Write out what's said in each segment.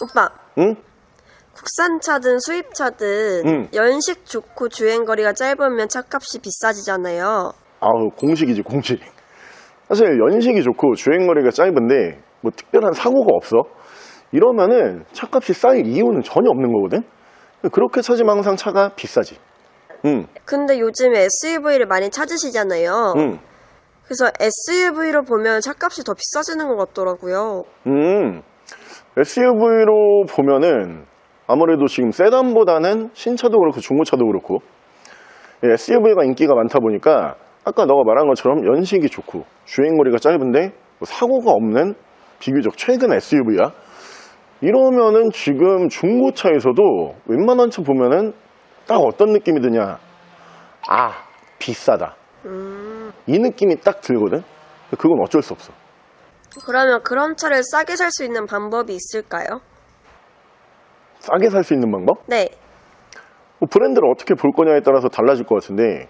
오빠, 응? 국산차든 수입차든 응. 연식 좋고 주행거리가 짧으면 차값이 비싸지잖아요. 아우 공식이지 공식 사실 연식이 좋고 주행거리가 짧은데 뭐 특별한 사고가 없어 이러면은 차값이 쌓일 이유는 전혀 없는 거거든 그렇게 찾으면 항상 차가 비싸지 응, 근데 요즘에 SUV를 많이 찾으시잖아요. 응, 그래서 SUV로 보면 차값이 더 비싸지는 것 같더라고요. 음 SUV로 보면은 아무래도 지금 세단보다는 신차도 그렇고 중고차도 그렇고 SUV가 인기가 많다 보니까 아까 너가 말한 것처럼 연식이 좋고 주행거리가 짧은데 뭐 사고가 없는 비교적 최근 SUV야. 이러면은 지금 중고차에서도 웬만한 차 보면은 딱 어떤 느낌이 드냐? 아 비싸다. 음, 이 느낌이 딱 들거든? 그건 어쩔 수 없어 그러면 그런 차를 싸게 살 수 있는 방법이 있을까요? 싸게 살 수 있는 방법? 네. 뭐 브랜드를 어떻게 볼 거냐에 따라서 달라질 것 같은데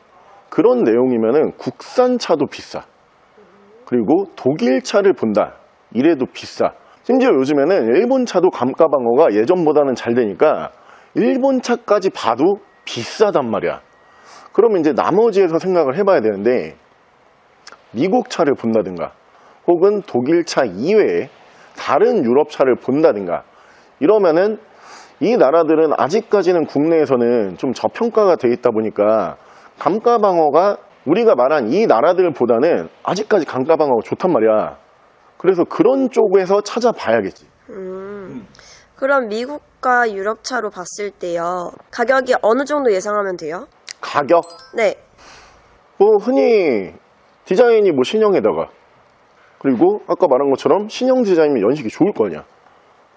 그런 내용이면은 국산 차도 비싸 그리고 독일 차를 본다 이래도 비싸 심지어 요즘에는 일본 차도 감가 방어가 예전보다는 잘 되니까 일본 차까지 봐도 비싸단 말이야 그러면 이제 나머지에서 생각을 해봐야 되는데 미국 차를 본다든가 혹은 독일 차 이외에 다른 유럽 차를 본다든가 이러면은 이 나라들은 아직까지는 국내에서는 좀 저평가가 돼 있다 보니까 감가 방어가 우리가 말한 이 나라들보다는 아직까지 감가 방어가 좋단 말이야. 그래서 그런 쪽에서 찾아봐야겠지. 음, 그럼 미국과 유럽차로 봤을 때요. 가격이 어느 정도 예상하면 돼요? 가격 네. 뭐 흔히 디자인이 뭐 신형에다가 그리고 아까 말한 것처럼 신형 디자인이면 연식이 좋을 거 아니야.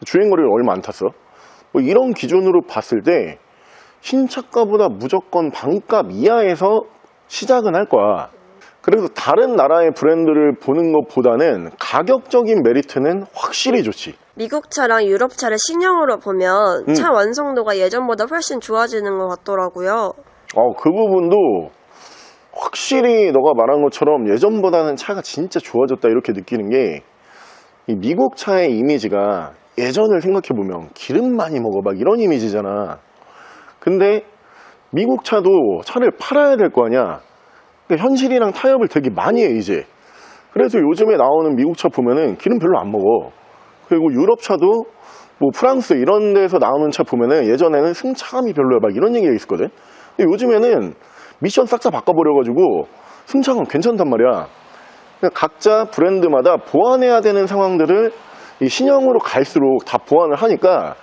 주행거리를 얼마 안 탔어. 뭐 이런 기준으로 봤을 때 신차가보다 무조건 반값 이하에서 시작은 할 거야. 그래서 다른 나라의 브랜드를 보는 것보다는 가격적인 메리트는 확실히 좋지. 미국 차랑 유럽 차를 신형으로 보면 음. 차 완성도가 예전보다 훨씬 좋아지는 것 같더라고요. 어, 그 부분도 확실히 너가 말한 것처럼 예전보다는 차가 진짜 좋아졌다 이렇게 느끼는 게이 미국 차의 이미지가 예전을 생각해보면 기름 많이 먹어 막 이런 이미지잖아. 근데 미국 차도 차를 팔아야 될 거 아니야. 그러니까 현실이랑 타협을 되게 많이 해 이제. 그래서 요즘에 나오는 미국 차 보면은 기름 별로 안 먹어. 그리고 유럽 차도 뭐 프랑스 이런 데서 나오는 차 보면은 예전에는 승차감이 별로야 막 이런 얘기가 있었거든. 근데 요즘에는 미션 싹 다 바꿔버려가지고 승차감 괜찮단 말이야. 각자 브랜드마다 보완해야 되는 상황들을 이 신형으로 갈수록 다 보완을 하니까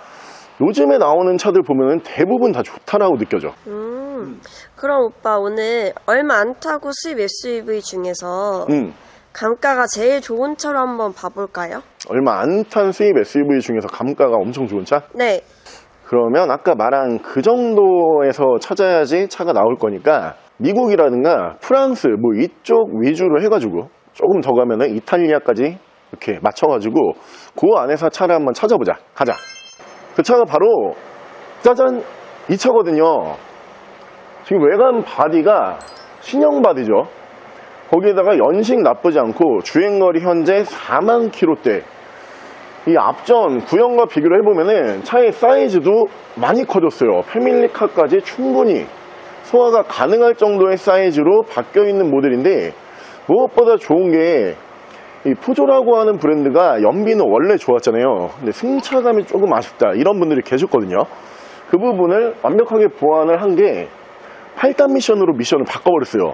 요즘에 나오는 차들 보면은 대부분 다 좋다라고 느껴져. 음, 그럼 오빠 오늘 얼마 안 타고 수입 SUV 중에서 음, 감가가 제일 좋은 차로 한번 봐볼까요? 얼마 안 탄 수입 SUV 중에서 감가가 엄청 좋은 차? 네. 그러면 아까 말한 그 정도에서 찾아야지 차가 나올 거니까 미국이라든가 프랑스 뭐 이쪽 위주로 해가지고 조금 더 가면은 이탈리아까지 이렇게 맞춰가지고 그 안에서 차를 한번 찾아보자. 가자. 그 차가 바로 짜잔 이 차거든요. 지금 외관 바디가 신형 바디죠. 거기에다가 연식 나쁘지 않고 주행거리 현재 4만 킬로대 이 앞전 구형과 비교를 해보면은 차의 사이즈도 많이 커졌어요. 패밀리카까지 충분히 소화가 가능할 정도의 사이즈로 바뀌어 있는 모델인데 무엇보다 좋은 게이 푸조라고 하는 브랜드가 연비는 원래 좋았잖아요. 근데 승차감이 조금 아쉽다 이런 분들이 계셨거든요. 그 부분을 완벽하게 보완을 한 게 8단 미션으로 미션을 바꿔버렸어요.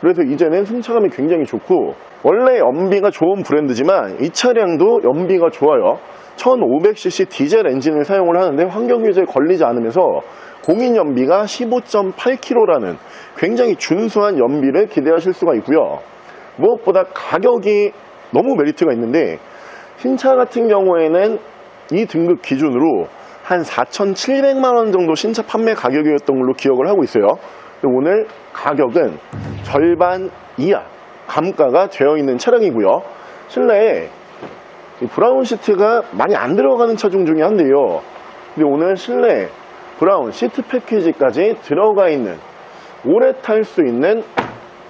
그래서 이제는 승차감이 굉장히 좋고 원래 연비가 좋은 브랜드지만 이 차량도 연비가 좋아요. 1500cc 디젤 엔진을 사용을 하는데 환경 규제에 걸리지 않으면서 공인 연비가 15.8km라는 굉장히 준수한 연비를 기대하실 수가 있고요. 무엇보다 가격이 너무 메리트가 있는데 신차 같은 경우에는 이 등급 기준으로 한 4,700만 원 정도 신차 판매 가격이었던 걸로 기억을 하고 있어요 오늘 가격은 절반 이하 감가가 되어 있는 차량이고요. 실내에 이 브라운 시트가 많이 안 들어가는 차종 중에 한데요. 근데 오늘 실내 브라운 시트 패키지까지 들어가 있는 오래 탈 수 있는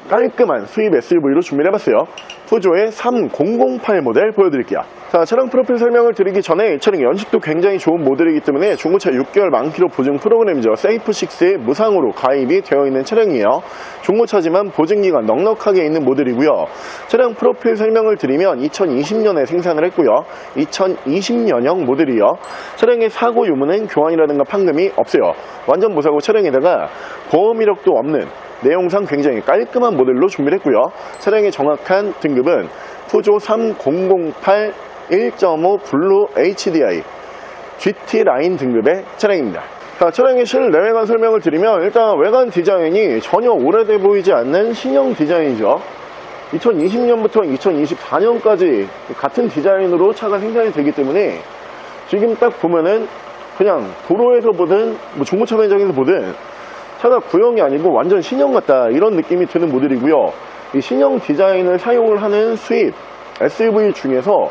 깔끔한 수입 SUV로 준비를 해봤어요. 푸조의 3008 모델 보여드릴게요. 자, 차량 프로필 설명을 드리기 전에 이 차량 연식도 굉장히 좋은 모델이기 때문에 중고차 6개월 만키로 보증 프로그램이죠. 세이프6에 무상으로 가입이 되어 있는 차량이에요. 중고차지만 보증기간 넉넉하게 있는 모델이고요. 차량 프로필 설명을 드리면 2020년에 생산을 했고요. 2020년형 모델이요. 차량의 사고 유무는 교환이라든가 판금이 없어요. 완전 무사고 차량에다가 보험 이력도 없는 내용상 굉장히 깔끔한 모델로 준비를 했고요. 차량의 정확한 등급은 푸조 3008 1.5 블루 HDI GT 라인 등급의 차량입니다. 자, 차량의 실내외관 설명을 드리면 일단 외관 디자인이 전혀 오래돼 보이지 않는 신형 디자인이죠. 2020년부터 2024년까지 같은 디자인으로 차가 생산이 되기 때문에 지금 딱 보면은 그냥 도로에서 보든 뭐 중고차 매장에서 보든 차가 구형이 아니고 완전 신형 같다 이런 느낌이 드는 모델이고요. 이 신형 디자인을 사용을 하는 수입 SUV 중에서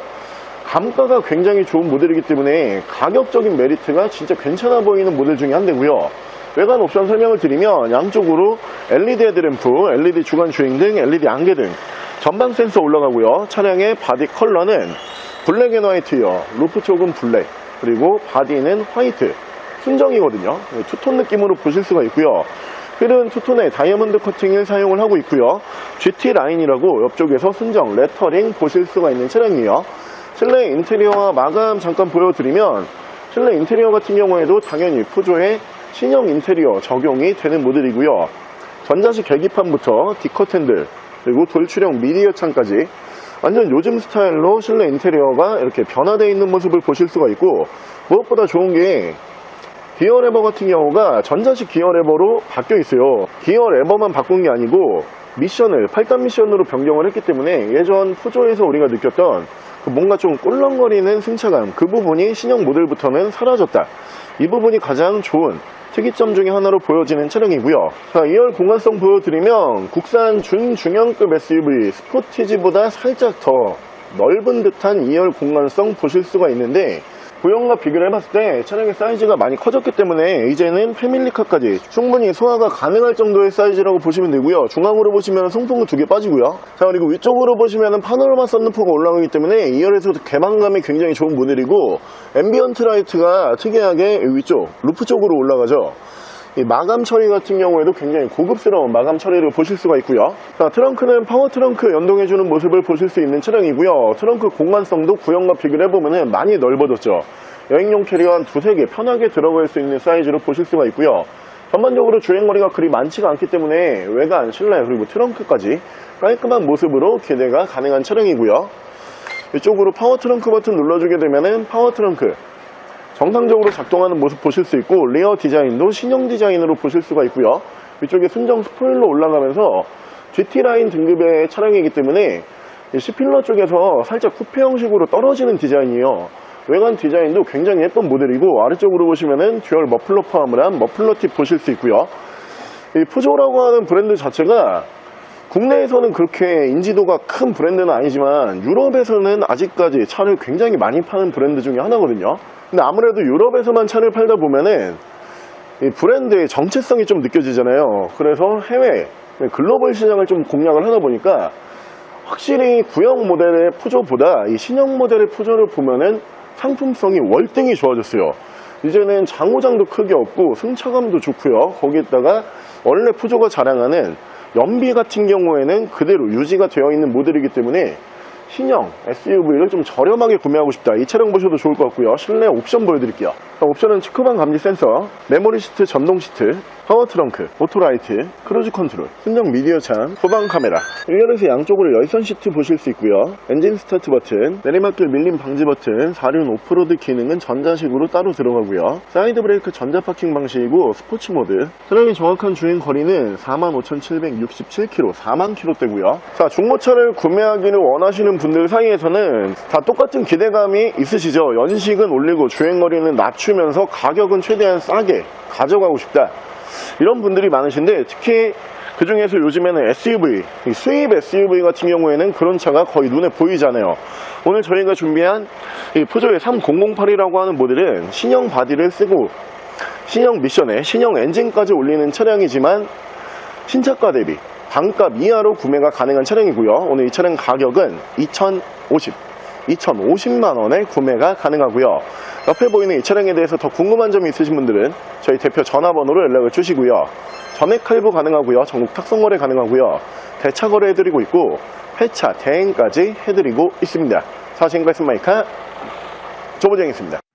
감가가 굉장히 좋은 모델이기 때문에 가격적인 메리트가 진짜 괜찮아 보이는 모델 중에 한 대고요. 외관 옵션 설명을 드리면 양쪽으로 LED 헤드램프, LED 주간 주행 등, LED 안개 등 전방 센서 올라가고요. 차량의 바디 컬러는 블랙 앤 화이트요. 루프 쪽은 블랙, 그리고 바디는 화이트. 순정이거든요. 네, 투톤 느낌으로 보실 수가 있고요. 휠은 투톤의 다이아몬드 커팅을 사용을 하고 있고요. GT 라인이라고 옆쪽에서 순정 레터링 보실 수가 있는 차량이에요. 실내 인테리어와 마감 잠깐 보여드리면 실내 인테리어 같은 경우에도 당연히 푸조의 신형 인테리어 적용이 되는 모델이고요. 전자식 계기판부터 디커텐들 그리고 돌출형 미디어 창까지 완전 요즘 스타일로 실내 인테리어가 이렇게 변화되어 있는 모습을 보실 수가 있고 무엇보다 좋은 게 기어 레버 같은 경우가 전자식 기어 레버로 바뀌어 있어요. 기어 레버만 바꾼 게 아니고 미션을 8단 미션으로 변경을 했기 때문에 예전 푸조에서 우리가 느꼈던 그 뭔가 좀 꿀렁거리는 승차감 그 부분이 신형 모델부터는 사라졌다. 이 부분이 가장 좋은 특이점 중에 하나로 보여지는 차량이고요. 자, 2열 공간성 보여드리면 국산 준중형급 SUV 스포티지보다 살짝 더 넓은 듯한 2열 공간성 보실 수가 있는데 구형과 비교를 해봤을 때 차량의 사이즈가 많이 커졌기 때문에 이제는 패밀리카까지 충분히 소화가 가능할 정도의 사이즈라고 보시면 되고요. 중앙으로 보시면 송풍구 두 개 빠지고요. 자 그리고 위쪽으로 보시면 파노라마 썬루프가 올라가기 때문에 2열에서도 개방감이 굉장히 좋은 모델이고 앰비언트 라이트가 특이하게 위쪽 루프 쪽으로 올라가죠. 이 마감 처리 같은 경우에도 굉장히 고급스러운 마감 처리를 보실 수가 있고요. 자, 트렁크는 파워 트렁크 연동해주는 모습을 보실 수 있는 차량이고요. 트렁크 공간성도 구형과 비교를 해보면 많이 넓어졌죠. 여행용 캐리어 한 두세 개 편하게 들어갈 수 있는 사이즈로 보실 수가 있고요. 전반적으로 주행거리가 그리 많지가 않기 때문에 외관, 실내, 그리고 트렁크까지 깔끔한 모습으로 기대가 가능한 차량이고요. 이쪽으로 파워 트렁크 버튼 눌러주게 되면 은 파워 트렁크 정상적으로 작동하는 모습 보실 수 있고 리어 디자인도 신형 디자인으로 보실 수가 있고요. 위쪽에 순정 스포일러 올라가면서 GT라인 등급의 차량이기 때문에 이 C필러 쪽에서 살짝 쿠페 형식으로 떨어지는 디자인이에요. 외관 디자인도 굉장히 예쁜 모델이고 아래쪽으로 보시면은 듀얼 머플러 포함을 한 머플러 팁 보실 수 있고요. 이 푸조라고 하는 브랜드 자체가 국내에서는 그렇게 인지도가 큰 브랜드는 아니지만 유럽에서는 아직까지 차를 굉장히 많이 파는 브랜드 중에 하나거든요. 근데 아무래도 유럽에서만 차를 팔다 보면은 이 브랜드의 정체성이 좀 느껴지잖아요. 그래서 해외 글로벌 시장을 좀 공략을 하다 보니까 확실히 구형 모델의 푸조보다 이 신형 모델의 푸조를 보면은 상품성이 월등히 좋아졌어요. 이제는 장고장도 크게 없고 승차감도 좋고요. 거기에다가 원래 푸조가 자랑하는 연비 같은 경우에는 그대로 유지가 되어 있는 모델이기 때문에 신형 SUV를 좀 저렴하게 구매하고 싶다. 이 차량 보셔도 좋을 것 같고요. 실내 옵션 보여드릴게요. 자, 옵션은 측후방 감지 센서, 메모리 시트 전동 시트, 파워 트렁크, 오토라이트, 크루즈 컨트롤, 순정 미디어 창, 후방 카메라 1열에서 양쪽으로 열선 시트 보실 수 있고요. 엔진 스타트 버튼, 내리막길 밀림 방지 버튼, 4륜 오프로드 기능은 전자식으로 따로 들어가고요. 사이드 브레이크 전자 파킹 방식이고 스포츠 모드. 차량의 정확한 주행 거리는 45,767km, 4만 km대고요. 자, 중고차를 구매하기를 원하시는 분들 사이에서는 다 똑같은 기대감이 있으시죠? 연식은 올리고 주행거리는 낮추면서 가격은 최대한 싸게 가져가고 싶다. 이런 분들이 많으신데 특히 그 중에서 요즘에는 SUV, 이 수입 SUV 같은 경우에는 그런 차가 거의 눈에 보이잖아요. 오늘 저희가 준비한 이 푸조의 3008이라고 하는 모델은 신형 바디를 쓰고 신형 미션에 신형 엔진까지 올리는 차량이지만 신차가 대비 반값 이하로 구매가 가능한 차량이고요. 오늘 이 차량 가격은 2050, 2050만 원에 구매가 가능하고요. 옆에 보이는 이 차량에 대해서 더 궁금한 점이 있으신 분들은 저희 대표 전화번호로 연락을 주시고요. 전액 할부 가능하고요. 전국 탁송 거래 가능하고요. 대차 거래 해드리고 있고 폐차 대행까지 해드리고 있습니다. 사신 말씀 마이카 조보정이었습니다.